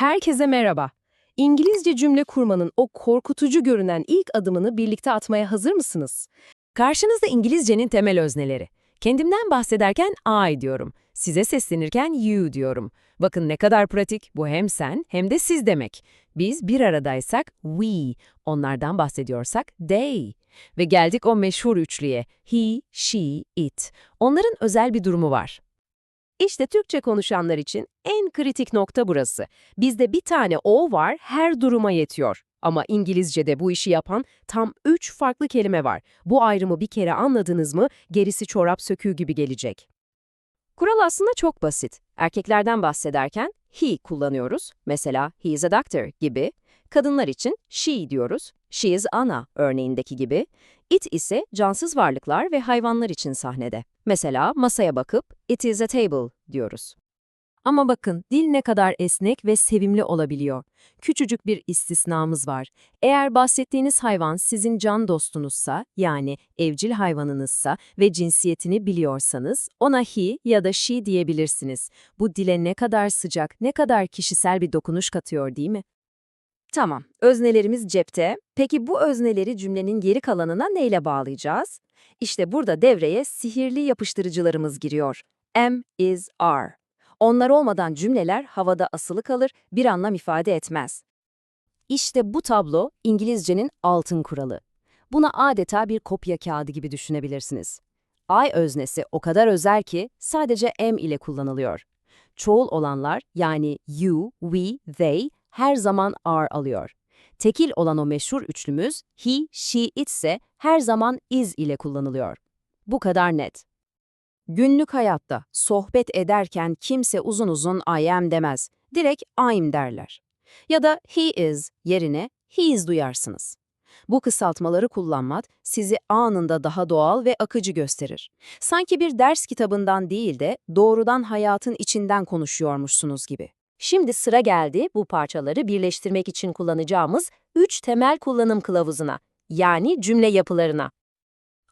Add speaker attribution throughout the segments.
Speaker 1: Herkese merhaba. İngilizce cümle kurmanın o korkutucu görünen ilk adımını birlikte atmaya hazır mısınız?
Speaker 2: Karşınızda İngilizcenin temel özneleri. Kendimden bahsederken I diyorum. Size seslenirken you diyorum. Bakın ne kadar pratik. Bu hem sen hem de siz demek. Biz bir aradaysak we, onlardan bahsediyorsak they. Ve geldik o meşhur üçlüye. He, she, it. Onların özel bir durumu var.
Speaker 1: İşte Türkçe konuşanlar için en kritik nokta burası. Bizde bir tane o var, her duruma yetiyor. Ama İngilizce'de bu işi yapan tam üç farklı kelime var. Bu ayrımı bir kere anladınız mı gerisi çorap söküğü gibi gelecek. Kural aslında çok basit. Erkeklerden bahsederken he kullanıyoruz. Mesela he is a doctor gibi. Kadınlar için she diyoruz. She is Anna örneğindeki gibi. It ise cansız varlıklar ve hayvanlar için sahnede. Mesela masaya bakıp it is a table diyoruz. Ama bakın dil ne kadar esnek ve sevimli olabiliyor. Küçücük bir istisnamız var. Eğer bahsettiğiniz hayvan sizin can dostunuzsa, yani evcil hayvanınızsa ve cinsiyetini biliyorsanız ona he ya da she diyebilirsiniz. Bu dile ne kadar sıcak, ne kadar kişisel bir dokunuş katıyor değil mi? Tamam, öznelerimiz cepte. Peki bu özneleri cümlenin geri kalanına neyle bağlayacağız? İşte burada devreye sihirli yapıştırıcılarımız giriyor. Am, is, are. Onlar olmadan cümleler havada asılı kalır, bir anlam ifade etmez. İşte bu tablo İngilizcenin altın kuralı. Buna adeta bir kopya kağıdı gibi düşünebilirsiniz. I öznesi o kadar özel ki sadece am ile kullanılıyor. Çoğul olanlar yani you, we, they her zaman are alıyor. Tekil olan o meşhur üçlümüz he, she, it ise her zaman is ile kullanılıyor. Bu kadar net. Günlük hayatta sohbet ederken kimse uzun uzun I am demez. Direkt I'm derler. Ya da he is yerine he is duyarsınız. Bu kısaltmaları kullanmak sizi anında daha doğal ve akıcı gösterir. Sanki bir ders kitabından değil de doğrudan hayatın içinden konuşuyormuşsunuz gibi. Şimdi sıra geldi bu parçaları birleştirmek için kullanacağımız üç temel kullanım kılavuzuna, yani cümle yapılarına.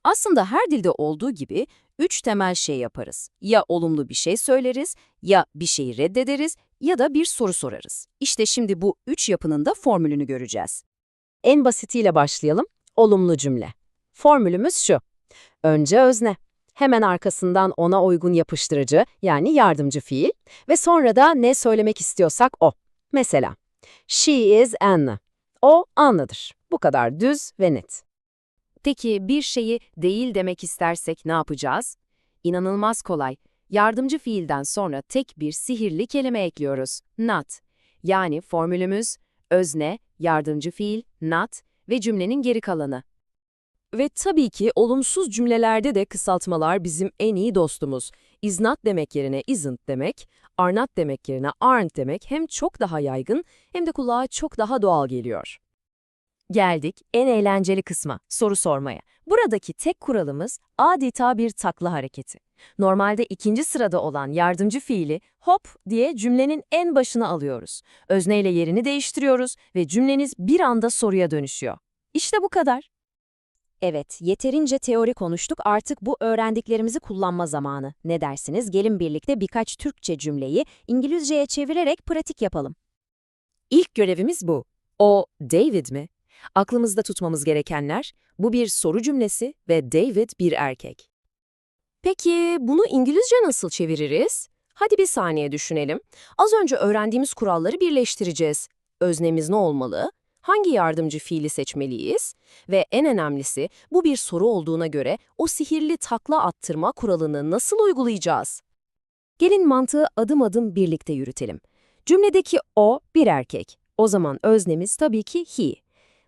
Speaker 1: Aslında her dilde olduğu gibi üç temel şey yaparız. Ya olumlu bir şey söyleriz, ya bir şeyi reddederiz ya da bir soru sorarız. İşte şimdi bu üç yapının da formülünü göreceğiz. En basitiyle başlayalım, olumlu cümle. Formülümüz şu. Önce özne. Hemen arkasından ona uygun yapıştırıcı yani yardımcı fiil ve sonra da ne söylemek istiyorsak o. Mesela, she is Anna. O Anna'dır. Bu kadar düz ve net. Peki bir şeyi değil demek istersek ne yapacağız? İnanılmaz kolay. Yardımcı fiilden sonra tek bir sihirli kelime ekliyoruz. Not. Yani formülümüz özne, yardımcı fiil, not ve cümlenin geri kalanı. Ve tabii ki olumsuz cümlelerde de kısaltmalar bizim en iyi dostumuz. Is not demek yerine isn't demek, are not demek yerine aren't demek hem çok daha yaygın hem de kulağa çok daha doğal geliyor. Geldik en eğlenceli kısma, soru sormaya. Buradaki tek kuralımız adeta bir takla hareketi. Normalde ikinci sırada olan yardımcı fiili hop diye cümlenin en başına alıyoruz. Özneyle yerini değiştiriyoruz ve cümleniz bir anda soruya dönüşüyor. İşte bu kadar. Evet, yeterince teori konuştuk artık bu öğrendiklerimizi kullanma zamanı. Ne dersiniz? Gelin birlikte birkaç Türkçe cümleyi İngilizceye çevirerek pratik yapalım. İlk görevimiz bu. O David mi? Aklımızda tutmamız gerekenler, bu bir soru cümlesi ve David bir erkek. Peki bunu İngilizce nasıl çeviririz? Hadi bir saniye düşünelim. Az önce öğrendiğimiz kuralları birleştireceğiz. Öznemiz ne olmalı? Hangi yardımcı fiili seçmeliyiz? Ve en önemlisi bu bir soru olduğuna göre o sihirli takla attırma kuralını nasıl uygulayacağız? Gelin mantığı adım adım birlikte yürütelim. Cümledeki o bir erkek. O zaman öznemiz tabii ki he.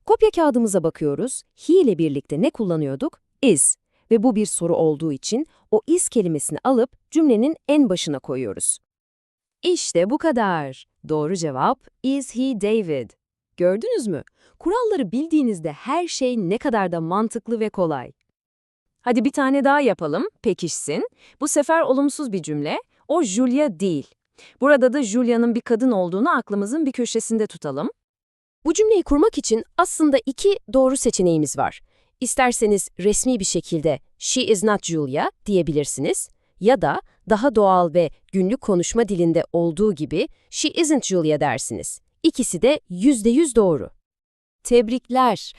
Speaker 1: Kopya kağıdımıza bakıyoruz. He ile birlikte ne kullanıyorduk? Is. Ve bu bir soru olduğu için o is kelimesini alıp cümlenin en başına koyuyoruz. İşte bu kadar. Doğru cevap is he David. Gördünüz mü? Kuralları bildiğinizde her şey ne kadar da mantıklı ve kolay. Hadi bir tane daha yapalım, pekişsin. Bu sefer olumsuz bir cümle. O Julia değil. Burada da Julia'nın bir kadın olduğunu aklımızın bir köşesinde tutalım. Bu cümleyi kurmak için aslında iki doğru seçeneğimiz var. İsterseniz resmi bir şekilde she is not Julia diyebilirsiniz ya da Daha doğal ve günlük konuşma dilinde olduğu gibi she isn't Julia dersiniz. İkisi de %100 doğru. Tebrikler.